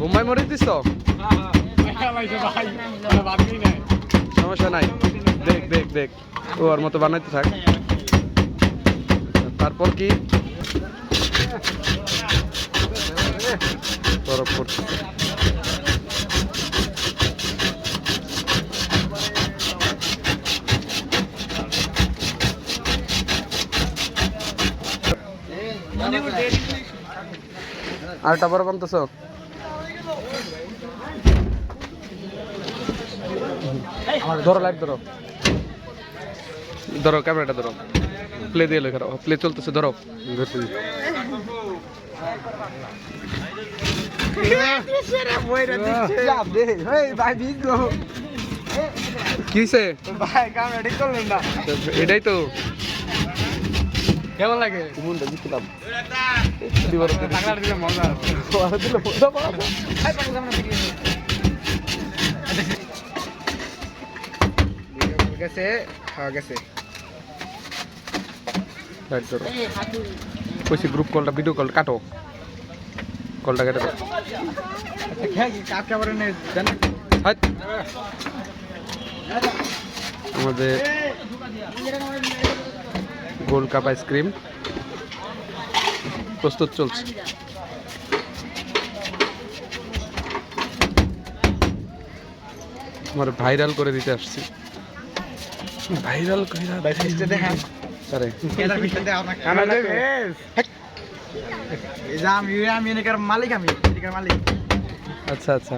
মুম্বাই মরিচ দিস তো সমস্যা নাই। দেখ দেখ দেখ। ও ওর মতো বানাইতে থাক। তারপর কি? আরেকটা বড় বানতেছ ধরো লাইট ধরো। ধরো ক্যামেরাটা ধরো। প্লে দিয়ে লেখা প্লে চলতেছে ধরো। এটাই তো। কেমন লাগে? গেছে গেছে কইছি গ্রুপ কলটা ভিডিও কল কাটো কলটা কেটে দাও। আমাদের গোল্ড কাপ আইসক্রিম প্রস্তুত চলছে। আমার ভাইরাল করে দিতে আসছি। ভাইরাল দেখান আরে। মালিক আমি মালিক। আচ্ছা আচ্ছা।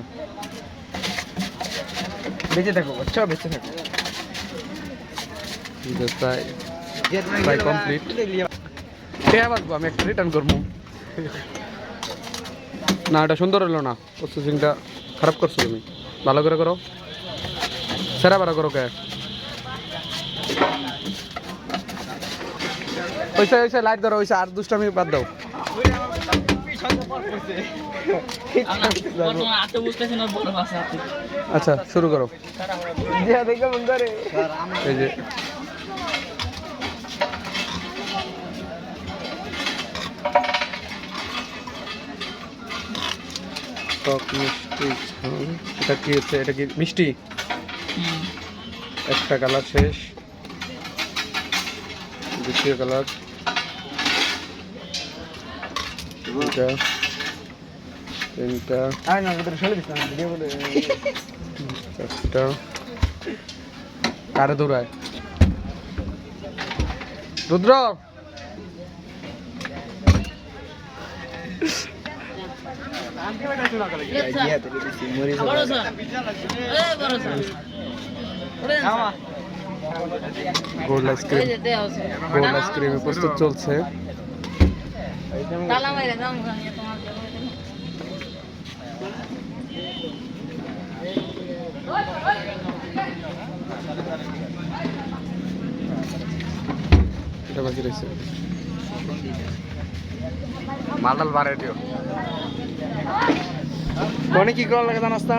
বেঁচে থাকো আচ্ছা বেঁচে থাকো। তাই বাঁচবো আমি একটা রিটার্ন করব। না এটা সুন্দর হলো না। প্রসেসিংটা খারাপ করছ তুমি। ভালো করে করো। সেরা বারা করো কে। ওইসে ওইসে লাইট ধরো ওইসে আর দুষ্টামি বাদ দাও। আচ্ছা শুরু করো। দেখো এই যে টক মিষ্টি এটা কি হচ্ছে? এটা কি মিষ্টি? একটা কালার শেষ। দ্বিতীয় কালার। দুটা তিনটা। চারটা কারে দৌড়ায়? Rudra! Gold ice cream gold আইসক্রিমে প্রস্তুত চলছে। মালটাল বাড়ে দিও কোনে কি করা লাগে জানাস না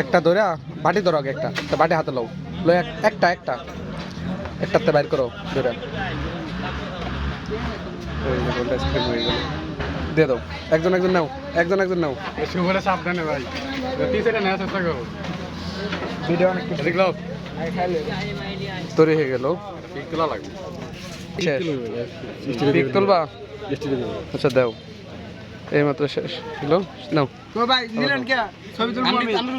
একটা ধরে বাটি ধরো একটা একটা বাটি হাতে লও। লো এক- একটা একটা। একটাতে বাইর করো ধরে আইসক্রিম হয়ে গেল। দিয়ে দাও। একজন একজন নাও একজন একজন নাও। শুভরে সাবধানে ভাই। তুই সেটা নেওয়ার চেষ্টা করো। ভিডিও অনেক কিছু দেখল খাইলে তৈরি হয়ে গেল। ঠিক তোলা লাগবে। শেষ। তুলবা? আচ্ছা দাও। এই মাত্র শেষ হলো। নাও। তো ভাই নিলেন কে? ছবি তুলবো আমি